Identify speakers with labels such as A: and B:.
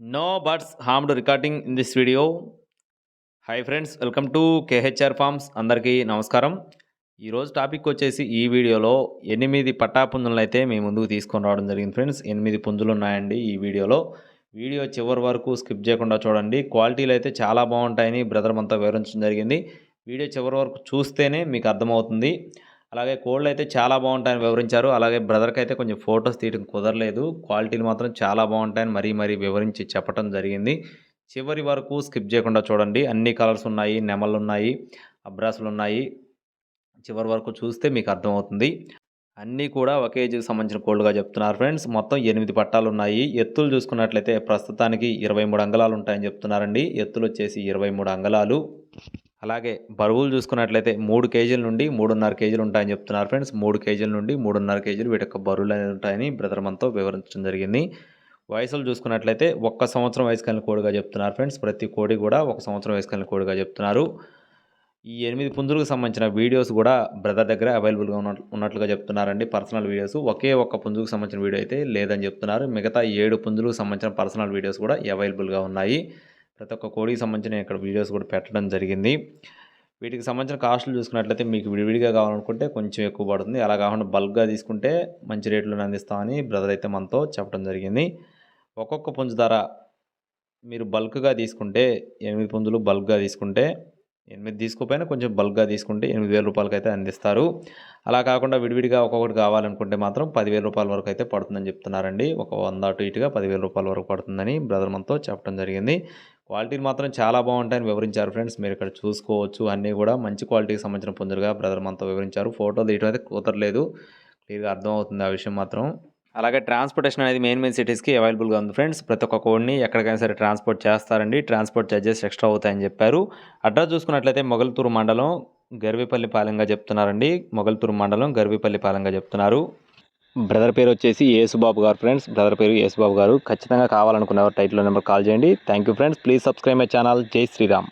A: No birds harmed recording in this video hi friends welcome to KHR farms అందరికీ నమస్కారం. ఈరోజు topic వచ్చేసి ఈ వీడియోలో ఎనిమిది పట్టా పుంజులను అయితే మీ ముందుకు తీసుకొని రావడం జరిగింది ఫ్రెండ్స్. ఎనిమిది పుంజులు ఉన్నాయండి ఈ వీడియోలో. వీడియో చివరి వరకు స్కిప్ చేయకుండా చూడండి. క్వాలిటీలు అయితే చాలా బాగుంటాయని బ్రదర్ అంతా వివరించడం జరిగింది. వీడియో చివరి వరకు చూస్తేనే మీకు అర్థమవుతుంది. అలాగే కోళ్ళు అయితే చాలా బాగుంటాయని వివరించారు. అలాగే బ్రదర్కి అయితే కొంచెం ఫొటోస్ తీయడం కుదరలేదు. క్వాలిటీలు మాత్రం చాలా బాగుంటాయని మరీ మరీ వివరించి చెప్పడం జరిగింది. చివరి వరకు స్కిప్ చేయకుండా చూడండి. అన్ని కలర్స్ ఉన్నాయి నెమళ్ళు ఉన్నాయి అబ్రాసులు ఉన్నాయి. చివరి వరకు చూస్తే మీకు అర్థమవుతుంది. అన్నీ కూడా ఒకే ఏజ్కి సంబంధించిన కోళ్ళుగా చెప్తున్నారు ఫ్రెండ్స్. మొత్తం ఎనిమిది పట్టాలు ఉన్నాయి. ఎత్తులు చూసుకున్నట్లయితే ప్రస్తుతానికి ఇరవై మూడు అంగళాలు ఉంటాయని చెప్తున్నారండి. ఎత్తులు వచ్చేసి ఇరవై మూడు అంగళాలు. అలాగే బరువులు చూసుకున్నట్లయితే మూడు కేజీల నుండి మూడున్నర కేజీలు ఉంటాయని చెప్తున్నారు ఫ్రెండ్స్. మూడు కేజీల నుండి మూడున్నర కేజీలు వీటి యొక్క బరువులు అనేది ఉంటాయని బ్రదర్ మనతో వివరించడం జరిగింది. వయసులు చూసుకున్నట్లయితే ఒక్క సంవత్సరం వయసు కలిగిన కోడిగా చెప్తున్నారు ఫ్రెండ్స్. ప్రతి కోడి కూడా ఒక సంవత్సరం వయసు కలిగిన కోడిగా చెప్తున్నారు. ఈ ఎనిమిది పుంజులకు సంబంధించిన వీడియోస్ కూడా బ్రదర్ దగ్గర అవైలబుల్గా ఉన్న ఉన్నట్లుగా చెప్తున్నారండి. Personal videos. ఒకే ఒక్క పుంజుకు సంబంధించిన వీడియో అయితే లేదని చెప్తున్నారు. మిగతా ఏడు పుంజులకు సంబంధించిన పర్సనల్ వీడియోస్ కూడా అవైలబుల్గా ఉన్నాయి. ప్రతి ఒక్క కోడికి సంబంధించిన ఇక్కడ వీడియోస్ కూడా పెట్టడం జరిగింది. వీటికి సంబంధించిన కాస్ట్లు చూసుకున్నట్లయితే మీకు విడివిడిగా కావాలనుకుంటే కొంచెం ఎక్కువ పడుతుంది. అలా కాకుండా బల్క్గా తీసుకుంటే మంచి రేట్లు అందిస్తామని బ్రదర్ అయితే మనతో చెప్పడం జరిగింది. ఒక్కొక్క పుంజు ధర మీరు బల్క్గా తీసుకుంటే ఎనిమిది పుంజులు బల్క్గా తీసుకుంటే ఎనిమిది తీసుకోపోయినా కొంచెం బల్క్గా తీసుకుంటే ఎనిమిది వేల రూపాయలకి అయితే అందిస్తారు. అలా కాకుండా విడివిడిగా ఒక్కొక్కటి కావాలనుకుంటే మాత్రం పదివేల రూపాయల వరకు అయితే పడుతుందని చెప్తున్నారండి. ఒక వంద అటు ఇటుగా పదివేల రూపాయల వరకు పడుతుందని బ్రదర్ మనతో చెప్పడం జరిగింది. క్వాలిటీలు మాత్రం చాలా బాగుంటాయని వివరించారు ఫ్రెండ్స్. మీరు ఇక్కడ చూసుకోవచ్చు. అన్నీ కూడా మంచి క్వాలిటీకి సంబంధించిన పుంజులుగా బ్రదర్ మనతో వివరించారు. ఫోటో తీయడం అయితే కుదరలేదు. క్లియర్గా అర్థమవుతుంది ఆ విషయం మాత్రం. అలాగే ట్రాన్స్పోర్టేషన్ అనేది మెయిన్ మెయిన్ సిటీస్కి అవైలబుల్గా ఉంది ఫ్రెండ్స్. ప్రతి ఒక్క కోడ్ని ఎక్కడికైనా సరే ట్రాన్స్పోర్ట్ చేస్తారండి. ట్రాన్స్పోర్ట్ ఛార్జెస్ ఎక్స్ట్రా అవుతాయని చెప్పారు. అడ్రస్ చూసుకున్నట్లయితే మొగల్తూరు మండలం గర్విపల్లి పాలెంగా చెప్తున్నారండి. మొగల్తూరు మండలం గర్విపల్లి పాలెంగా చెప్తున్నారు. బ్రదర్ పేరు వచ్చేసి యేసుబాబు గారు ఫ్రెండ్స్. బ్రదర్ పేరు యేసుబాబు గారు. ఖచ్చితంగా కావాలనుకున్నవారు టైటిల్ నెంబర్ కాల్ చేయండి. Thank you friends please subscribe my channel జై శ్రీరామ్.